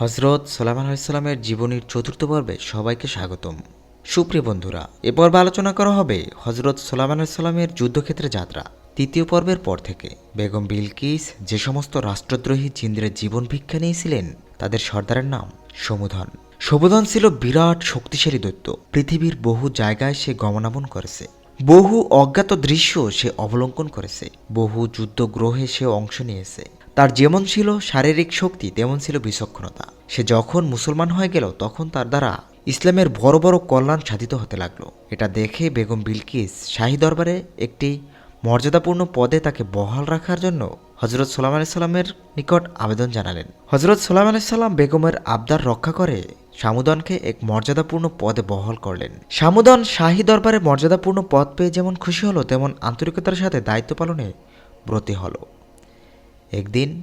হজরত সোলামান আলাইসাল্লামের জীবনীর চতুর্থ পর্বে সবাইকে স্বাগতম। সুপ্রিয় বন্ধুরা, এ পর্বে আলোচনা করা হবে হজরত সোলামান আলাইসাল্লামের যুদ্ধক্ষেত্রে যাত্রা, তৃতীয় পর্বের পর থেকে। বেগম বিলকিস যে সমস্ত রাষ্ট্রদ্রোহী চিন্দ্রের জীবন ভিক্ষা নিয়েছিলেন, তাদের সর্দারের নাম সমুধন। সমুধন ছিল বিরাট শক্তিশালী দৈত্য। পৃথিবীর বহু জায়গায় সে গমনাগমন করেছে। বহু অজ্ঞাত দৃশ্য সে অবলম্বন করেছে। বহু যুদ্ধগ্রহে সে অংশ নিয়েছে। তার যেমন ছিল শারীরিক শক্তি, তেমন ছিল বিচক্ষণতা। সে যখন মুসলমান হয়ে গেল, তখন তার দ্বারা ইসলামের বড় বড় কল্যাণ সাধিত হতে লাগল। এটা দেখে বেগম বিলকিস শাহী দরবারে একটি মর্যাদাপূর্ণ পদে তাকে বহাল রাখার জন্য হজরত সোলাম আলাইসাল্লামের নিকট আবেদন জানালেন। হজরত সোলাম আলাইসাল্লাম বেগমের আবদার রক্ষা করে সামুদনকে এক মর্যাদাপূর্ণ পদে বহল করলেন। সামুদন শাহী দরবারে মর্যাদাপূর্ণ পদ পেয়ে যেমন খুশি হলো, তেমন আন্তরিকতার সাথে দায়িত্ব পালনে ব্রতী হলো। একদিন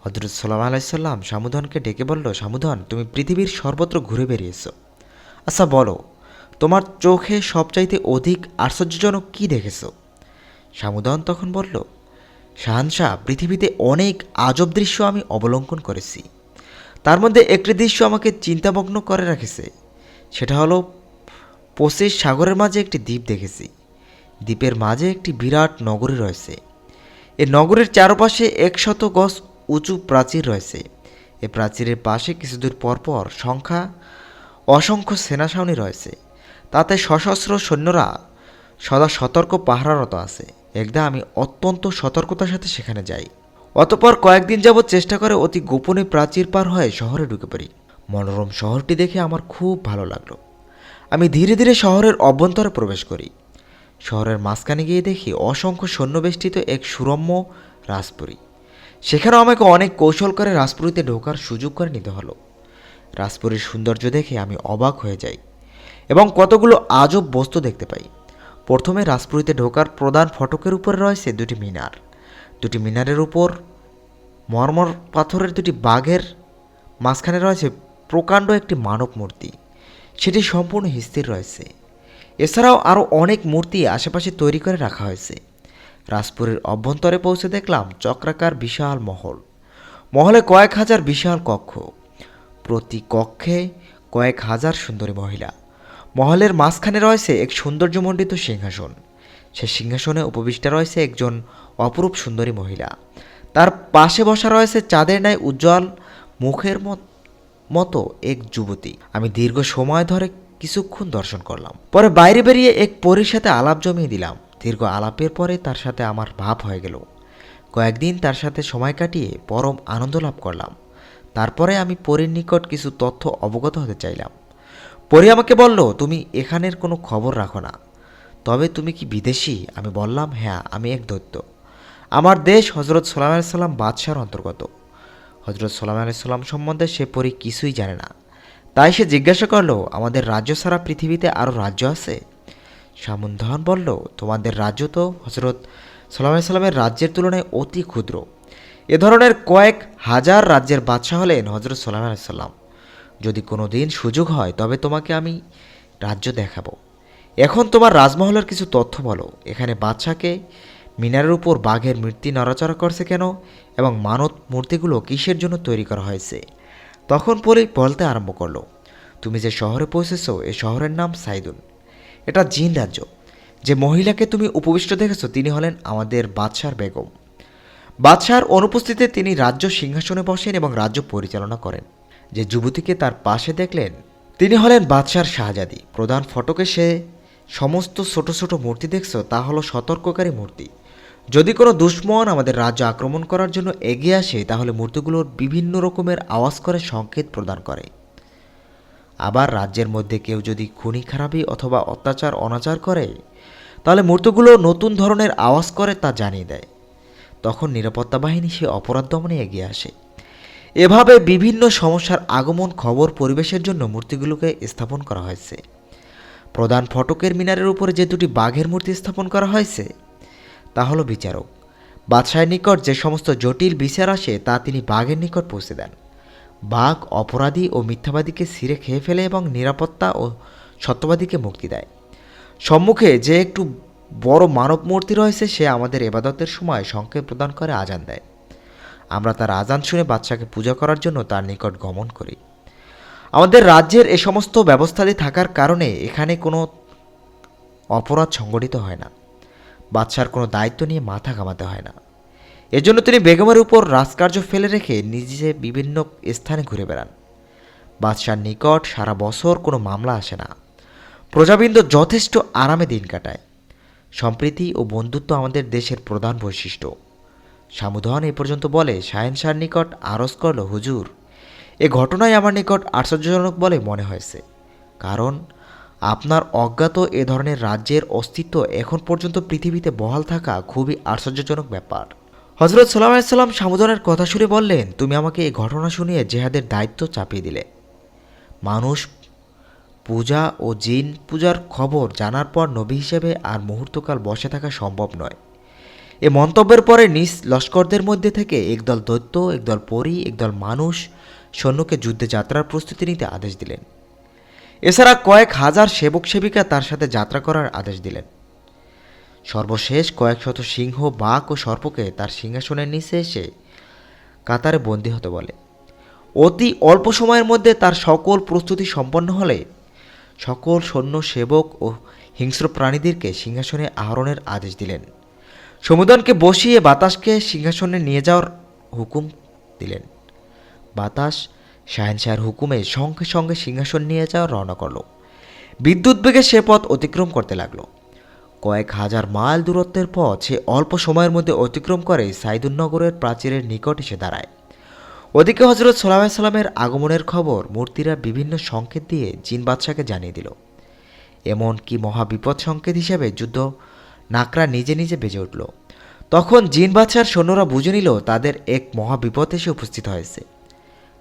হজরত সাল্লাম আলাইসাল্লাম সামুধনকে ডেকে বলল সামুধন তুমি পৃথিবীর সর্বত্র ঘুরে বেরিয়েছো। আচ্ছা বলো, তোমার চোখে সবচাইতে অধিক আশ্চর্যজনক কি দেখেছ? সামুদন তখন বলল, শাহানশাহ, পৃথিবীতে অনেক আজব দৃশ্য আমি অবলম্বন করেছি। তার মধ্যে একটি দৃশ্য আমাকে চিন্তামগ্ন করে রেখেছে। সেটা হলো পঁচিশ সাগরের মাঝে একটি দ্বীপ দেখেছি। দ্বীপের মাঝে একটি বিরাট নগরী রয়েছে। এ নগরের চারপাশে একশত গজ উঁচু প্রাচীর রয়েছে। এ প্রাচীরের পাশে কিছুদূর পরপর সংখ্যা অসংখ্য সেনা ছাউনি রয়েছে। তাতে সশস্ত্র সৈন্যরা সদা সতর্ক পাহারারত আছে। একদা আমি অত্যন্ত সতর্কতার সাথে সেখানে যাই। অতপর কয়েকদিন যাবৎ চেষ্টা করে অতি গোপনে প্রাচীর পার হয়ে শহরে ঢুকে পড়ি। মনোরম শহরটি দেখে আমার খুব ভালো লাগল। আমি ধীরে ধীরে শহরের অভ্যন্তরে প্রবেশ করি। শহরের মাঝখানে গিয়ে দেখি অসংখ্য সৈন্যবেষ্টিত এক সুরম্য রাজপুরী। সেখানেও আমাকে অনেক কৌশল করে রাজপুরীতে ঢোকার সুযোগ করে নিতে হলো। রাজপুরীর সৌন্দর্য দেখে আমি অবাক হয়ে যাই এবং কতগুলো আজব বস্তু দেখতে পাই। প্রথমে রাজপুরীতে ঢোকার প্রধান ফটকের উপরে রয়েছে দুটি মিনার। দুটি মিনারের উপর মর্মর পাথরের দুটি বাঘের, মাঝখানে রয়েছে প্রকাণ্ড একটি মানব মূর্তি। সেটি সম্পূর্ণ স্থির রয়েছে। এছাড়াও আরও অনেক মূর্তি আশেপাশে তৈরি করে রাখা হয়েছে। রাজপুরের অভ্যন্তরে পৌঁছে দেখলাম চক্রাকার বিশাল মহল। মহলে কয়েক হাজার বিশাল কক্ষ। প্রতি কক্ষে কয়েক হাজার সুন্দরী মহিলা। মহলের মাঝখানে রয়েছে এক সৌন্দর্যমণ্ডিত সিংহাসন। সে সিংহাসনে উপবিষ্টা রয়েছে একজন অপরূপ সুন্দরী মহিলা। তার পাশে বসা রয়েছে চাঁদের ন্যায় উজ্জ্বল মুখের মত- এক যুবতী। আমি দীর্ঘ সময় ধরে কিছুক্ষণ দর্শন করলাম। পরে বাইরে বেরিয়ে এক পরীর সাথে আলাপ জমিয়ে দিলাম। দীর্ঘ আলাপের পরে তার সাথে আমার ভাব হয়ে গেল। কয়েকদিন তার সাথে সময় কাটিয়ে পরম আনন্দ লাভ করলাম। তারপরে আমি পরীর নিকট কিছু তথ্য অবগত হতে চাইলাম। পরী আমাকে বলল, তুমি এখানের কোনো খবর রাখো না। তবে তুমি কি বিদেশি? আমি বললাম হ্যাঁ আমি এক দৈত্য। আমার দেশ হজরত সাল্লাম আলাইসাল্লাম বাদশার অন্তর্গত। হজরত সাল্লাম আলাইসাল্লাম সম্বন্ধে সে পরী কিছুই জানে না। তাই সে জিজ্ঞাসা করল, আমাদের রাজ্য ছাড়া পৃথিবীতে আরও রাজ্য আছে? সামুন্ধন বলল, তোমাদের রাজ্য তো হজরত সাল্লাম সাল্লামের রাজ্যের তুলনায় অতি ক্ষুদ্র। এ ধরনের কয়েক হাজার রাজ্যের বাদশাহ হলেন হজরত সাল্লাম। আলাইসাল্লাম যদি কোনো দিন সুযোগ হয়, তবে তোমাকে আমি রাজ্য দেখাবো। এখন তোমার রাজমহলের কিছু তথ্য বলো। এখানে বাদশাকে মিনারের উপর বাঘের মূর্তি নড়াচড়া করছে কেন? এবং মানত মূর্তিগুলো কিসের জন্য তৈরি করা হয়েছে? তখন পরে বলতে আরম্ভ করল, তুমি যে শহরে পৌঁছেছো, এ শহরের নাম সাইদুন। এটা জিন রাজ্য। যে মহিলাকে তুমি উপবিষ্ট দেখেছ, তিনি হলেন আমাদের বাদশার বেগম। বাদশার অনুপস্থিতিতে তিনি রাজ্য সিংহাসনে বসেন এবং রাজ্য পরিচালনা করেন। যে যুবতীকে তার পাশে দেখলেন, তিনি হলেন বাদশার শাহজাদি। প্রধান ফটকে সে সমস্ত ছোট ছোট মূর্তি দেখছ, তা হলো সতর্ককারী মূর্তি। যদি কোনো দুশ্মন আমাদের রাজ্য আক্রমণ করার জন্য এগিয়ে আসে, তাহলে মূর্তিগুলোর বিভিন্ন রকমের আওয়াজ করে সংকেত প্রদান করে। আবার রাজ্যের মধ্যে কেউ যদি খুনি খারাপি অথবা অত্যাচার, অনাচার করে, তাহলে মূর্তিগুলো নতুন ধরনের আওয়াজ করে তা জানিয়ে দেয়। তখন নিরাপত্তা বাহিনী সে অপরাধ দমনে এগিয়ে আসে। এভাবে বিভিন্ন সমস্যার আগমন খবর পরিবেশের জন্য মূর্তিগুলোকে স্থাপন করা হয়েছে। প্রধান ফটকের মিনারের উপরে যে দুটি বাঘের মূর্তি স্থাপন করা হয়েছে তা হলো বিচারক। বাদশাহের নিকট যে সমস্ত জটিল বিচার আসে, তা তিনি বাঘের নিকট পৌঁছে দেন। বাঘ অপরাধী ও মিথ্যাবাদীকে ছিঁড়ে খেয়ে ফেলে এবং নিরাপত্তা ও সত্যবাদীকে মুক্তি দেয়। সম্মুখে যে একটু বড় মানব মূর্তি রয়েছে, সে আমাদের এবাদতের সময় সংকেত প্রদান করে আজান দেয়। আমরা তার আজান শুনে বাদশাকে পূজা করার জন্য তার নিকট গমন করি। আমাদের রাজ্যের এ সমস্ত ব্যবস্থাদি থাকার কারণে এখানে কোনো অপরাধ সংগঠিত হয় না। বাদশার কোনো দায়িত্ব নিয়ে মাথা ঘামাতে হয় না। এজন্য তিনি বেগমের উপর রাজকার্য ফেলে রেখে নিজে বিভিন্ন স্থানে ঘুরে বেড়ান। বাদশার নিকট সারা বছর কোনো মামলা আসে না। প্রজাবৃন্দ যথেষ্ট আরামে দিন কাটায়। সম্প্রীতি ও বন্ধুত্ব আমাদের দেশের প্রধান বৈশিষ্ট্য। সামুদহন এ পর্যন্ত বলে শাহেন নিকট আরজ করল, হুজুর, এ ঘটনাই আমার নিকট আশ্চর্যজনক বলে মনে হয়েছে। কারণ আপনার অজ্ঞাত এ ধরনের রাজ্যের অস্তিত্ব এখন পর্যন্ত পৃথিবীতে বহাল থাকা খুবই আশ্চর্যজনক ব্যাপার। হজরত সাল্লাম আলাইসাল্লাম সামুদনের কথা শুনে বললেন, তুমি আমাকে এই ঘটনা শুনিয়ে জেহাদের দায়িত্ব চাপিয়ে দিলে। মানুষ, পূজা ও জিন পূজার খবর জানার পর নবী হিসেবে আর মুহূর্তকাল বসে থাকা সম্ভব নয়। এ মন্তব্যের পরে নিজ লস্করদের মধ্যে থেকে একদল দৈত্য, একদল পরী, একদল মানুষ সৈন্যকে যুদ্ধে যাত্রার প্রস্তুতি নিতে আদেশ দিলেন। এছাড়া কয়েক হাজার সেবক সেবিকা তার সাথে যাত্রা করার আদেশ দিলেন। সর্বশেষ কয়েক শত সিংহ, বাঘ ও সর্পকে তার সিংহাসনের নিচে এসে কাতারে বন্দী হতে বলে। অতি অল্প সময়ের মধ্যে তার সকল প্রস্তুতি সম্পন্ন হলে সকল সৈন্য সেবক ও হিংস্র প্রাণীদেরকে সিংহাসনে আহরণের আদেশ দিলেন। সমুদনকে বসিয়ে বাতাসকে সিংহাসনে নিয়ে যাওয়ার হুকুম দিলেন। বাতাস শাহেনশাহের হুকুমে সঙ্গে সঙ্গে সিংহাসন নিয়ে যাওয়া রওনা করল। বিদ্যুৎ বেগে সে পথ অতিক্রম করতে লাগল। কয়েক হাজার মাইল দূরত্বের পথ সে অল্প সময়ের মধ্যে অতিক্রম করে সাইদুন্নগরের প্রাচীরের নিকট এসে দাঁড়ায়। ওদিকে হজরত সাল্লাহ সাল্লামের আগমনের খবর মূর্তিরা বিভিন্ন সংকেত দিয়ে জিন বাদশাকে জানিয়ে দিল। এমন কি মহা বিপদ সংকেত হিসেবে যুদ্ধ নাকরা নিজে নিজে বেজে উঠল। তখন জিন বাদশার সৈন্যরা বুঝে নিল তাদের এক মহা বিপদ এসে উপস্থিত হয়েছে।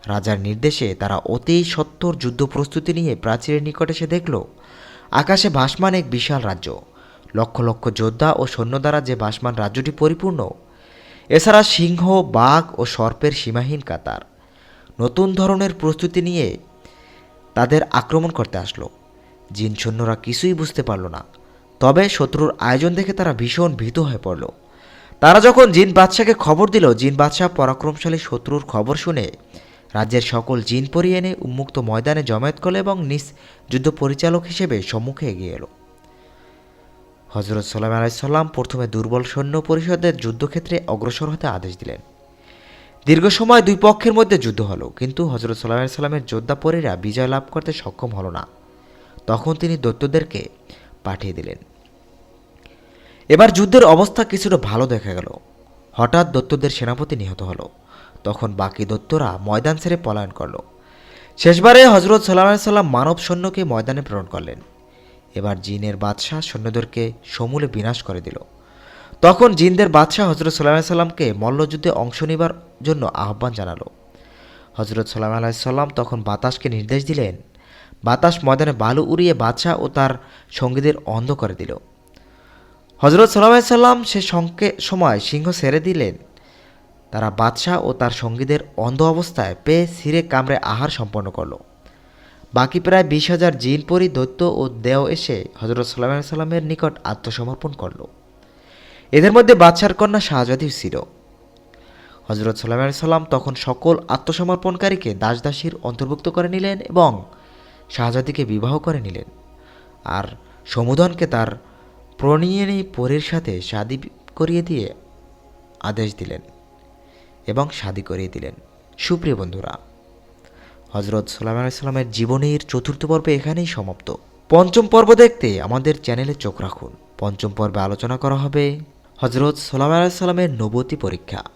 রাজার নির্দেশে তারা অতি সত্তর যুদ্ধ প্রস্তুতি নিয়ে প্রাচীরের নিকট এসে দেখল, আকাশে ভাসমান এক বিশাল রাজ্য। লক্ষ লক্ষ যোদ্ধা ও সৈন্য দ্বারা যে ভাসমান রাজ্যটি পরিপূর্ণ, এছাড়া সিংহ, বাঘ ও সর্পের সীমাহীন কাতার। নতুন ধরনের প্রস্তুতি নিয়ে তাদের আক্রমণ করতে আসলো। জিন সৈন্যরা কিছুই বুঝতে পারল না। তবে শত্রুর আয়োজন দেখে তারা ভীষণ ভীত হয়ে পড়ল। তারা যখন জিন বাদশাকে খবর দিল, জিন বাদশাহ পরাক্রমশালী শত্রুর খবর শুনে রাজ্যের সকল জিন পরিয়ে এনে উন্মুক্ত ময়দানে জমায়েত করল এবং নিজ যুদ্ধ পরিচালক হিসেবে সম্মুখে এগিয়ে এলো। হজরত সাল্লাম আলাইসাল্লাম প্রথমে দুর্বল সৈন্য পরিষদের যুদ্ধক্ষেত্রে অগ্রসর হতে আদেশ দিলেন। দীর্ঘ সময় দুই পক্ষের মধ্যে যুদ্ধ হলো, কিন্তু হজরত সাল্লাম আলাইসাল্লামের যোদ্ধা পরীরা বিজয় লাভ করতে সক্ষম হলো না। তখন তিনি দৈত্যদেরকে পাঠিয়ে দিলেন। এবার যুদ্ধের অবস্থা কিছুটা ভালো দেখা গেল। হঠাৎ দত্তদের সেনাপতি নিহত হলো। তখন বাকি দত্তরা ময়দান ছেড়ে পলায়ন করল। শেষবারে হজরত সাল্লাহ সাল্লাম মানব সৈন্যকে ময়দানে প্রেরণ করলেন। এবার জিনের বাদশাহ সৈন্যদেরকে সমূলে বিনাশ করে দিল। তখন জিনদের বাদশাহ হজরত সাল্লাহ সাল্লামকে মল্লযুদ্ধে অংশ নেবার জন্য আহ্বান জানালো। হজরত সাল্লাম আলাইসাল্লাম তখন বাতাসকে নির্দেশ দিলেন, বাতাস ময়দানে বালু উড়িয়ে বাদশাহ ও তার সঙ্গীদের অন্ধ করে দিল হজরত সাল্লাহ সাল্লাম সে সঙ্কে সময় সিংহ ছেড়ে দিলেন তারা বাদশাহ ও তার সঙ্গীদের অন্ধ অবস্থায় পেয়ে সিরে কামড়ে আহার সম্পন্ন করল। বাকি প্রায় বিশ হাজার জিন পরি দৈত্য ও দেও এসে হজরত সাল্লাহ সাল্লামের নিকট আত্মসমর্পণ করল। এদের মধ্যে বাদশার কন্যা শাহজাদি ছিল। হজরত সাল্লাহ সাল্লাম তখন সকল আত্মসমর্পণকারীকে দাসদাসীর অন্তর্ভুক্ত করে নিলেন এবং শাহজাদিকে বিবাহ করে নিলেন। আর সমুদনকে তার প্রণয়নী পরীর সাথে শাদি করিয়ে দিয়ে আদেশ দিলেন। এবং শাদী করিয়ে দিলেন। সুপ্রিয় বন্ধুরা হজরত সাল্লাম আলাইসাল্লামের জীবনের চতুর্থ পর্বে এখানেই সমাপ্ত। পঞ্চম পর্ব দেখতে আমাদের চ্যানেলে চোখ রাখুন। পঞ্চম পর্বে আলোচনা করা হবে হজরত সাল্লাম আলাইসাল্লামের নবতী পরীক্ষা।